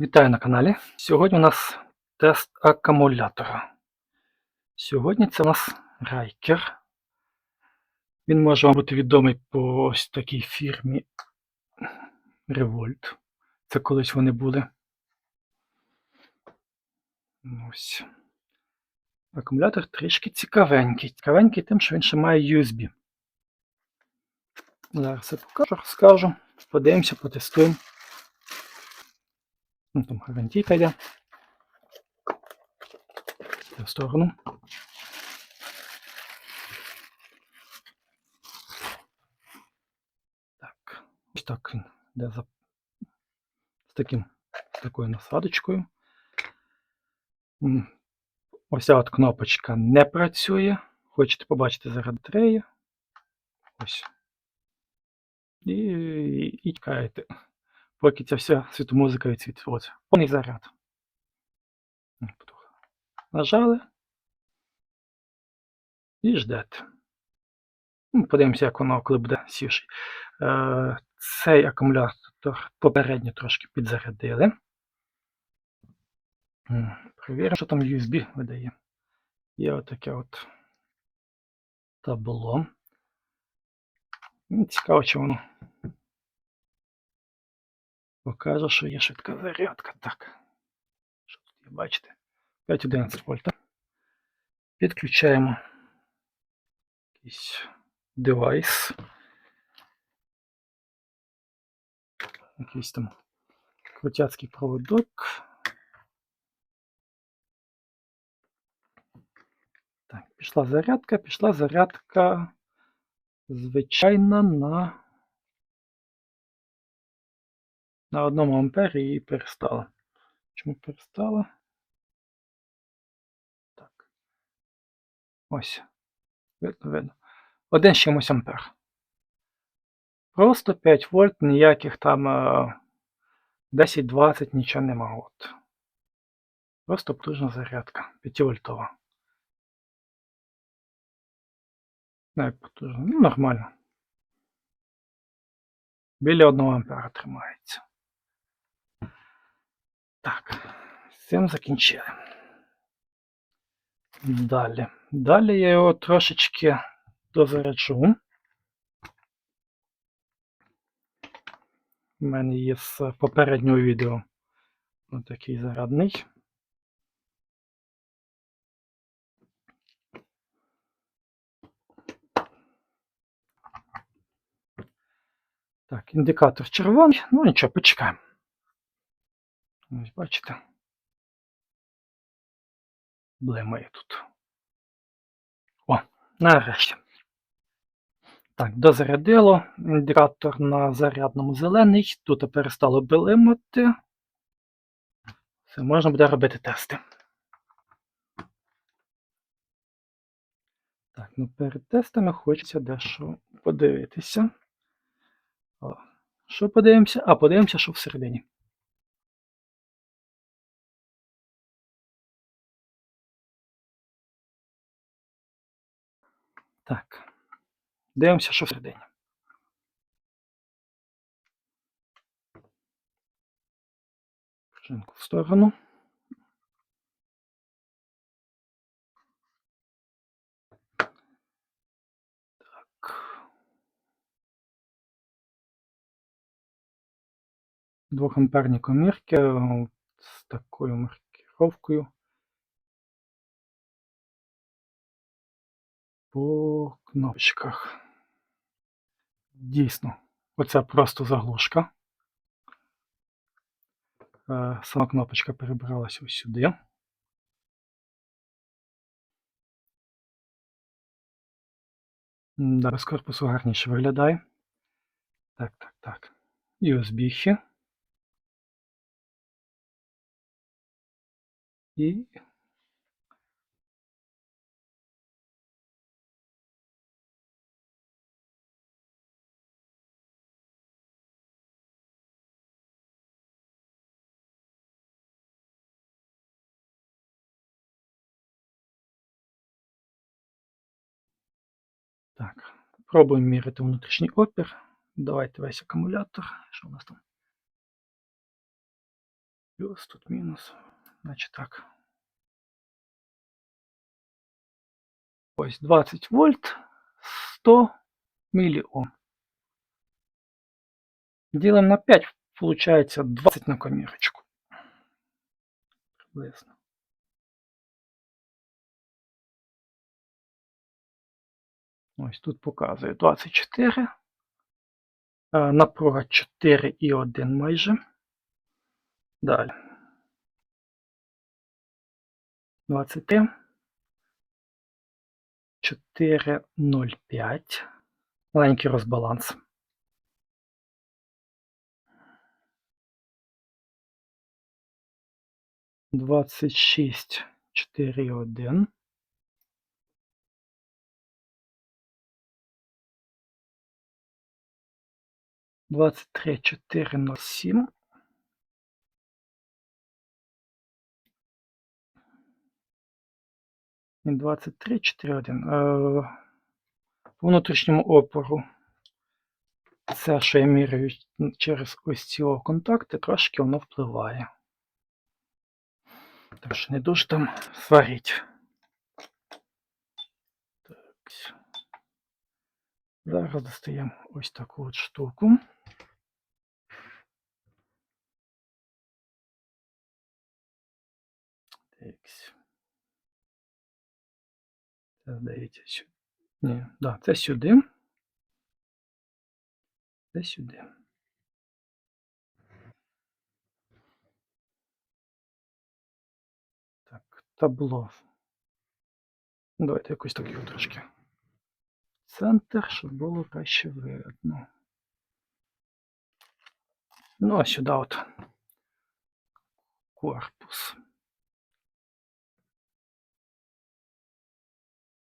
Вітаю на каналі. Сьогодні у нас тест акумулятора. Сьогодні це у нас райкер. Він може вам бути відомий по ось такій фірмі Revolt. Це колись вони були. Ось. Акумулятор трішки цікавенький. Цікавенький тим, що він ще має USB. Зараз все покажу, розкажу. Подивимося, потестуємо. Ну, там гарантійка йде. В сторону. Так, ось так він йде за з таким з такою насадочкою. Ось ця от кнопочка не працює. Хочете побачити зараз батарею. Ось. І, і чекаєте поки ця вся світомузика відсвітить. Повний заряд. Нажали і ждете. Ну, Подивимося, як воно, коли буде сівший. Е, Цей акумулятор попередньо трошки підзарядили. М, Перевіримо, що там USB видає. Є отаке от табло. Цікаво, чи воно покаже, що є швидка зарядка. Так. Що тут є, бачите? 5,11 вольта. Підключаємо якийсь девайс. Якийсь там крутяцький проводок. Так, пішла зарядка, пішла зарядка звичайна на на одному ампері і перестала. Чому перестала? Так. Ось. Видно, видно. Один з чимось ампер. Просто 5 вольт, ніяких там 10-20, нічого нема. От. Просто потужна зарядка. 5 вольтова. Не як потужна. Ну, нормально. Біля 1 ампера тримається. Так, з цим закінчили. Далі. Далі я його трошечки дозаряджу. У мене є з попереднього відео отакий зарядний. Так, індикатор червоний, ну нічого, почекаємо. Ось бачите. Блимає тут. О, нарешті. Так, дозарядило. Індикатор на зарядному зелений. Тут перестало блимати. Все, можна буде робити тести. Так, ну перед тестами хочеться дещо подивитися. О, що подивимося? А, подивимося, що всередині. Так. Дивимося, що всередині. Пружинку в сторону. Так. Двохамперні комірки з такою маркировкою. По кнопочках. Дійсно, оце просто заглушка. Е, Сама кнопочка перебралася ось сюди. Да, без корпусу гарніше виглядає. Так, так, так. USB ще. І пробуємо міряти внутрішній опір. Давайте весь акумулятор. Що у нас там? Плюс, тут мінус. Значить так. Ось 20 вольт, 100 міліом. Ділимо на 5, виходить 20 на комірочку. Приблизно. Ось тут показує 24. Е, Напруга 4,1 майже. Далі. 23. 4,05. Маленький розбаланс. Двадцять шість, чотири, один. Двадцять три, чотири, ноль, сім. І двадцять три, чотири, один. Е, По внутрішньому опору. Це, що я міряю через ось ці контакти, трошки воно впливає. Так що не дуже там сваріть. Так. Зараз достаємо ось таку от штуку. Так. Це здається сюди. Ні, да, це сюди. Це сюди. Так, табло. Давайте якось так його трошки. Центр, щоб було краще видно. Ну, а сюди от корпус.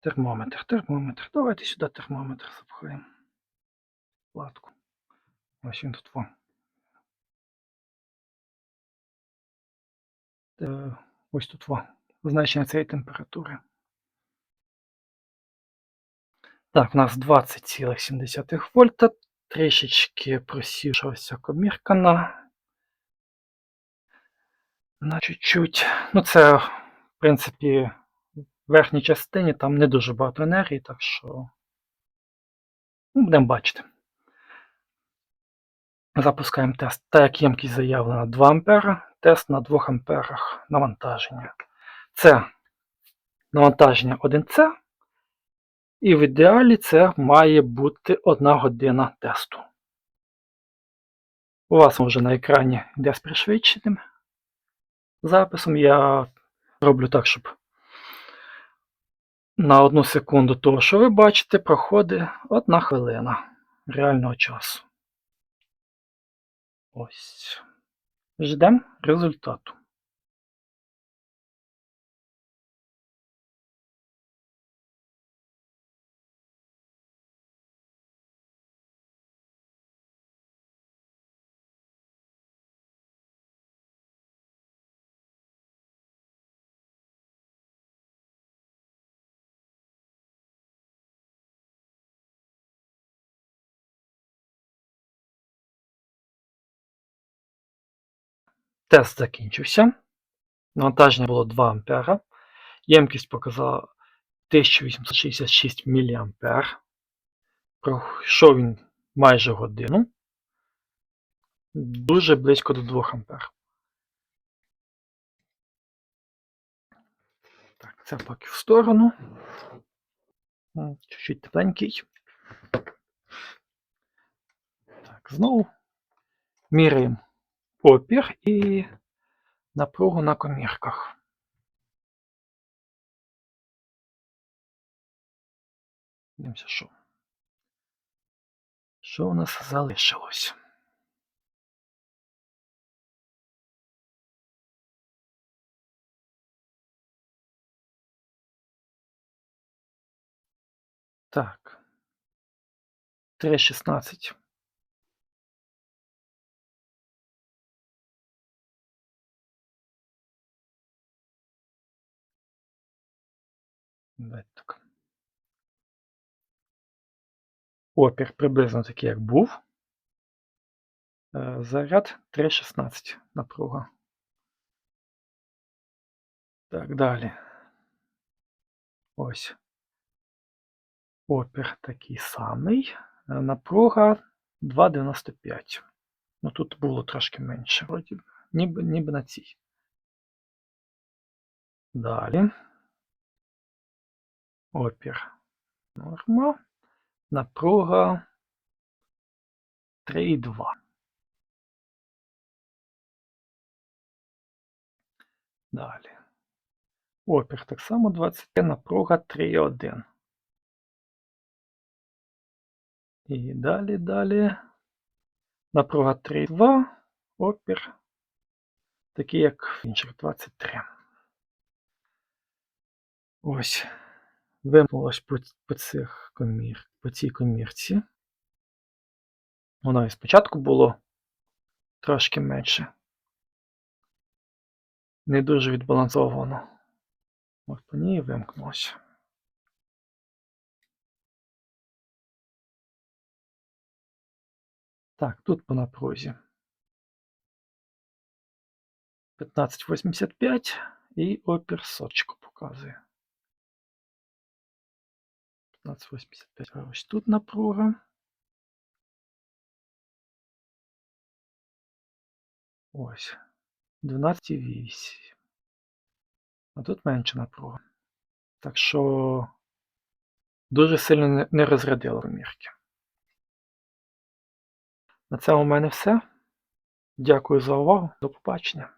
Термометр, термометр. Давайте сюди термометр запхаємо. Платку. Ось він тут вам. Е, Ось тут во. Значення цієї температури. Так, у нас 20,7 вольта. Трішечки просівша ось комірка на, на чуть-чуть. Ну, це, в принципі, в верхній частині там не дуже багато енергії, так що ну, будемо бачити. Запускаємо тест. Так як ємкість заявлена 2 А, тест на 2 амперах навантаження. Це навантаження 1С. І в ідеалі це має бути 1 година тесту. У вас вже на екрані йде з пришвидшеним записом. Я роблю так, щоб на одну секунду того, що ви бачите, проходить 1 хвилина реального часу. Ось. Ждемо результату. Тест закінчився. Навантаження було 2 А. Ємкість показала 1866 мА. Пройшов він майже годину. Дуже близько до 2 А. Так, це поки в сторону. Чуть-чуть тепленький. Так, знову міряємо опір і напругу на комірках. Дивимося, що. Що у нас залишилось? Так. 3,16. Так. Опір приблизно такий, як був. Е, Заряд 3,16 напруга. Так, далі. Ось. Опір такий самий. Е, Напруга 2,95. Ну тут було трошки менше. Вроді, ніби, ніби на цій. Далі. Опір. Норма. Напруга 3,2. Далі. Опір так само 20, напруга 3,1. І далі, далі. Напруга 3,2, опір. Такий, як в інших 23. Ось. Вимкнулось по, по, цих комір, по цій комірці. Воно і спочатку було трошки менше. Не дуже відбалансовано. От по ній вимкнулося. Так, тут по напрузі. 1585 і опір соточку показує. 1585. А ось тут напруга. Ось. 12,8. А тут менша напруга. Так що дуже сильно не- розрядило мірки. На цьому в мене все. Дякую за увагу. До побачення.